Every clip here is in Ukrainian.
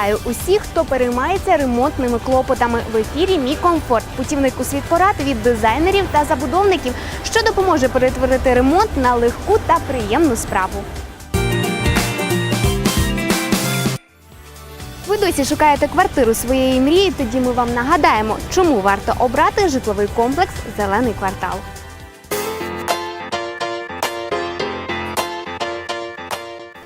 Вітаю усіх, хто переймається ремонтними клопотами. В ефірі Мій комфорт. Путівник у світ порад від дизайнерів та забудовників, що допоможе перетворити ремонт на легку та приємну справу. Ви досі шукаєте квартиру своєї мрії. Тоді ми вам нагадаємо, чому варто обрати житловий комплекс Зелений квартал.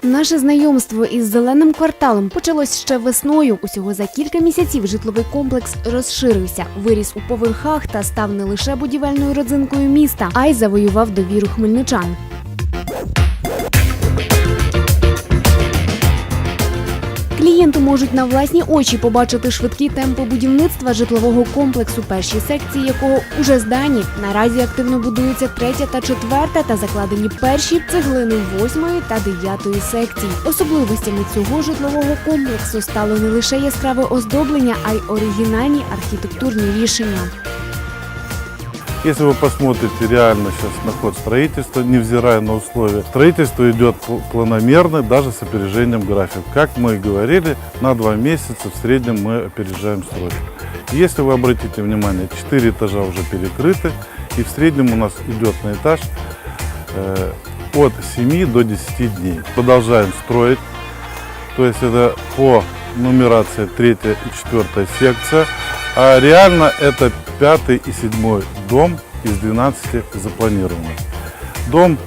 Наше знайомство із зеленим кварталом почалось ще весною. Усього за кілька місяців житловий комплекс розширився, виріс у поверхах та став не лише будівельною родзинкою міста, а й завоював довіру хмельничан. Можуть на власні очі побачити швидкі темпи будівництва житлового комплексу, перші секції якого уже здані. Наразі активно будуються третя та четверта та закладені перші цеглини восьмої та дев'ятої секцій. Особливостями цього житлового комплексу стало не лише яскраве оздоблення, а й оригінальні архітектурні рішення. Если вы посмотрите реально сейчас на ход строительства, невзирая на условия, строительство идет пл- планомерно, даже с опережением графика. Как мы и говорили, на два месяца в среднем мы опережаем стройку. Если вы обратите внимание, 4 этажа уже перекрыты, и в среднем у нас идет на этаж э, от 7 до 10 дней. Продолжаем строить, то есть это по нумерации 3 и 4 секция, а реально это пятый и седьмой дом из 12 запланированных. Дом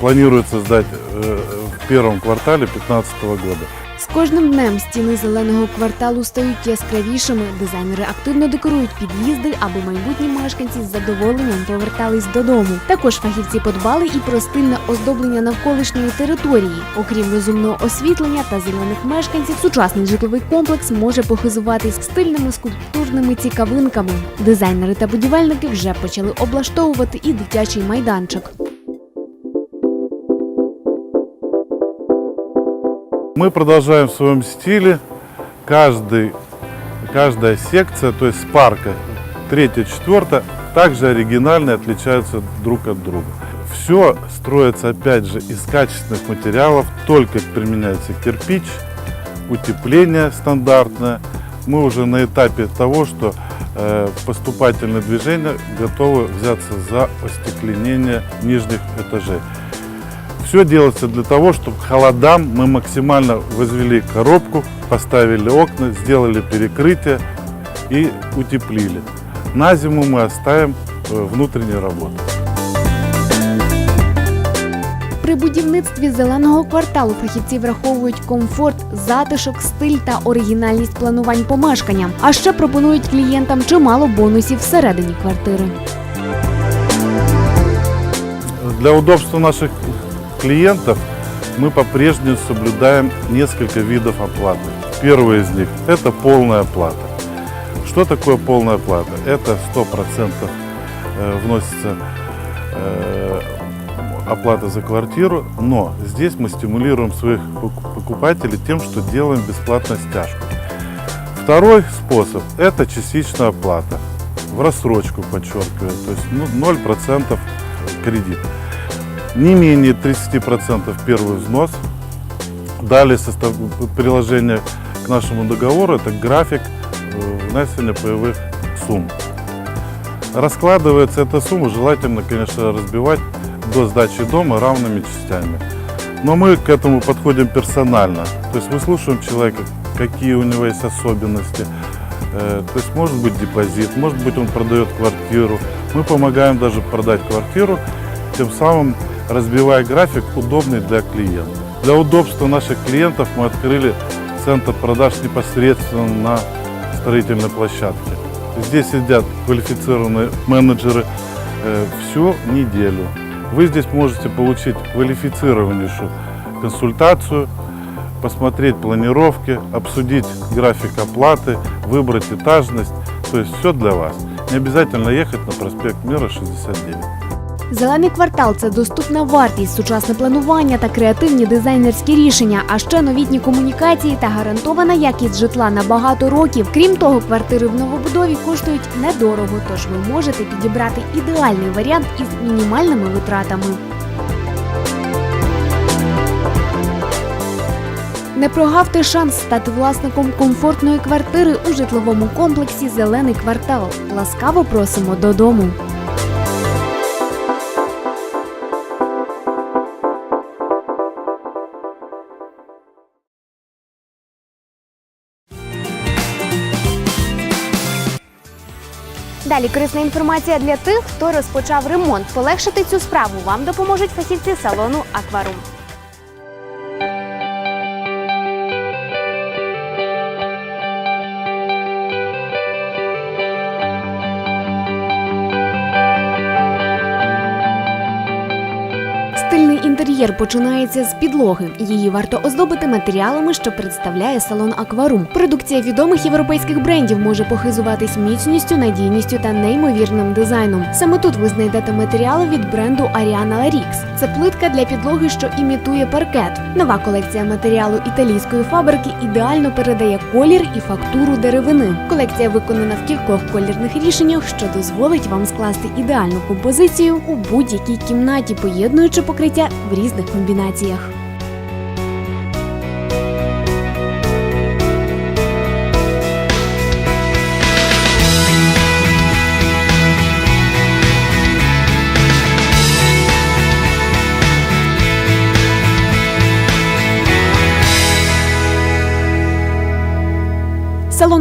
планируется сдать э, в первом квартале 2015 года. З кожним днем стіни зеленого кварталу стають яскравішими. Дизайнери активно декорують під'їзди, аби майбутні мешканці з задоволенням повертались додому. Також фахівці подбали і про стильне оздоблення навколишньої території. Окрім розумного освітлення та зелених мешканців, сучасний житловий комплекс може похизуватись стильними скульптурними цікавинками. Дизайнери та будівельники вже почали облаштовувати і дитячий майданчик. Мы продолжаем в своем стиле. Каждый, каждая секция, то есть с парка, третья, четвертая, также оригинально отличаются друг от друга. Все строится, опять же, из качественных материалов, только применяется кирпич, утепление стандартное. Мы уже на этапе того, что э, поступательные движения готовы взяться за остекленение нижних этажей. Все делается для того, чтобы к холодам мы максимально возвели коробку, поставили окна, сделали перекрытие и утеплили. На зиму мы оставим э, внутренние работы. При будівництві зеленого кварталу фахівці враховують комфорт, затишок, стиль та оригінальність планувань помешкання. А ще пропонують клієнтам чимало бонусів всередині квартири. Для удобства наших клиентов мы по-прежнему соблюдаем несколько видов оплаты. Первый из них – это полная оплата. Что такое полная оплата? Это 100% э, вносится э, оплата за квартиру, но здесь мы стимулируем своих пок- покупателей тем, что делаем бесплатно стяжку. Второй способ – это частичная оплата. В рассрочку, подчеркиваю, то есть ну, 0% кредит. Не менее 30% первый взнос. Далее состав... приложение к нашему договору – это график э, внесения паевых сумм. Раскладывается эта сумма, желательно, конечно, разбивать до сдачи дома равными частями. Но мы к этому подходим персонально. То есть выслушиваем человека, какие у него есть особенности. Э, То есть может быть депозит, может быть он продает квартиру. Мы помогаем даже продать квартиру, тем самым разбивая график, удобный для клиента. Для удобства наших клиентов мы открыли центр продаж непосредственно на строительной площадке. Здесь сидят квалифицированные менеджеры э, всю неделю. Вы здесь можете получить квалифицированнейшую консультацию, посмотреть планировки, обсудить график оплаты, выбрать этажность. То есть все для вас. Не обязательно ехать на проспект Мира 69. Зелений квартал це доступна вартість, сучасне планування та креативні дизайнерські рішення, а ще новітні комунікації та гарантована якість житла на багато років. Крім того, квартири в новобудові коштують недорого, тож ви можете підібрати ідеальний варіант із мінімальними витратами. Не прогавте шанс стати власником комфортної квартири у житловому комплексі Зелений квартал. Ласкаво просимо додому. Далі корисна інформація для тих, хто розпочав ремонт. Полегшити цю справу вам допоможуть фахівці салону Акварум. Інтер'єр починається з підлоги. Її варто оздобити матеріалами, що представляє салон Акварум. Продукція відомих європейських брендів може похизуватись міцністю, надійністю та неймовірним дизайном. Саме тут ви знайдете матеріали від бренду Ariana Larix. Це плитка для підлоги, що імітує паркет. Нова колекція матеріалу італійської фабрики ідеально передає колір і фактуру деревини. Колекція виконана в кількох колірних рішеннях, що дозволить вам скласти ідеальну композицію у будь-якій кімнаті, поєднуючи покриття в різних комбінаціях.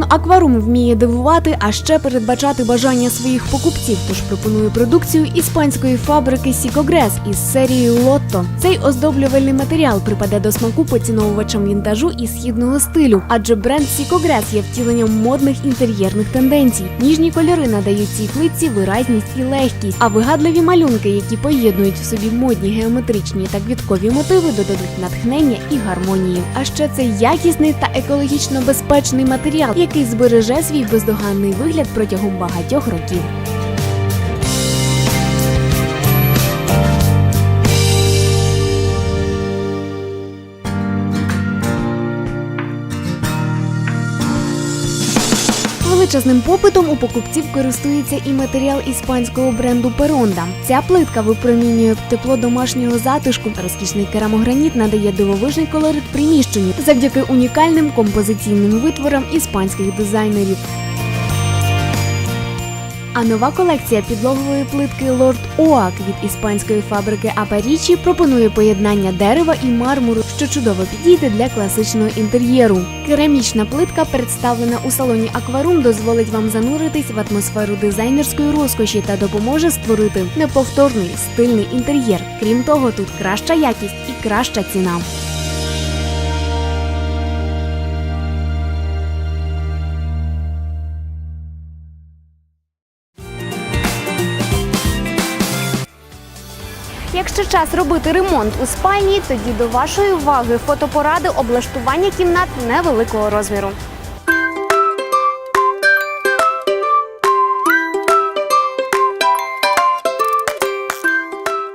Акварум вміє дивувати, а ще передбачати бажання своїх покупців. Тож пропонує продукцію іспанської фабрики Сікогрес із серією Лотто. Цей оздоблювальний матеріал припаде до смаку поціновувачам вінтажу і східного стилю, адже бренд Сікогрес є втіленням модних інтер'єрних тенденцій. Ніжні кольори надають цій плитці виразність і легкість, а вигадливі малюнки, які поєднують в собі модні геометричні та квіткові мотиви, додадуть натхнення і гармонії. А ще це якісний та екологічно безпечний матеріал, який збереже свій бездоганний вигляд протягом багатьох років. Величезним попитом у покупців користується і матеріал іспанського бренду Перонда. Ця плитка випромінює тепло домашнього затишку. Розкішний керамограніт надає дивовижний колорит приміщенню завдяки унікальним композиційним витворам іспанських дизайнерів. А нова колекція підлогової плитки Lord Oak від іспанської фабрики Апарічі пропонує поєднання дерева і мармуру, що чудово підійде для класичного інтер'єру. Керамічна плитка, представлена у салоні Акварум, дозволить вам зануритись в атмосферу дизайнерської розкоші та допоможе створити неповторний стильний інтер'єр. Крім того, тут краща якість і краща ціна. Якщо час робити ремонт у спальні, тоді до вашої уваги фотопоради облаштування кімнат невеликого розміру.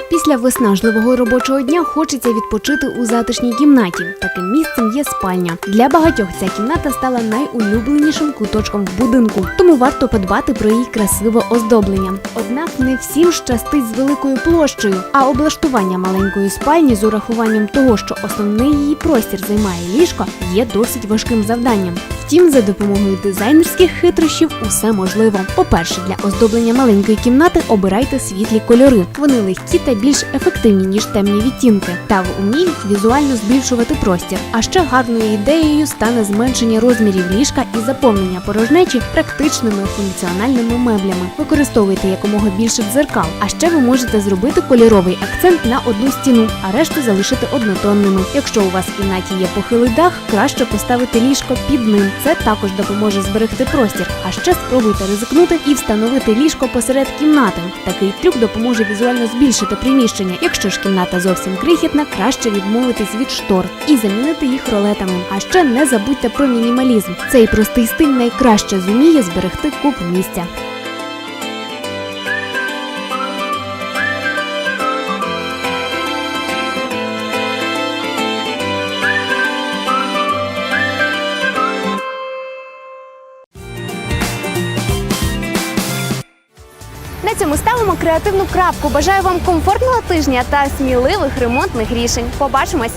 Після виснажливого робочого дня хочеться відпочити у затишній кімнаті. Таким місцем є спальня. Для багатьох ця кімната стала найулюбленішим куточком в будинку, тому варто подбати про її красиве оздоблення. Однак не всім щастить з великою площею, а облаштування маленької спальні з урахуванням того, що основний її простір займає ліжко, є досить важким завданням. Втім, за допомогою дизайнерських хитрощів усе можливо. По-перше, для оздоблення маленької кімнати обирайте світлі кольори. Вони легкі та більш ефективні, ніж темні відтінки, та вміють візуально збільшувати простір. А ще гарною ідеєю стане зменшення розмірів ліжка і заповнення порожнечі практичними функціональними меблями. Використовуйте якомога більше дзеркал. А ще ви можете зробити кольоровий акцент на одну стіну, а решту залишити однотонними. Якщо у вас в кімнаті є похилий дах, краще поставити ліжко під ним. Це також допоможе зберегти простір. А ще спробуйте ризикнути і встановити ліжко посеред кімнати. Такий трюк допоможе візуально збільшити приміщення. Якщо ж кімната зовсім крихітна, краще відмовитись від штор і замінити їх ролетами. А ще не забудьте про мінімалізм. Цей простий стиль найкраще зуміє зберегти купу місця. На цьому ставимо креативну крапку. Бажаю вам комфортного тижня та сміливих ремонтних рішень. Побачимось!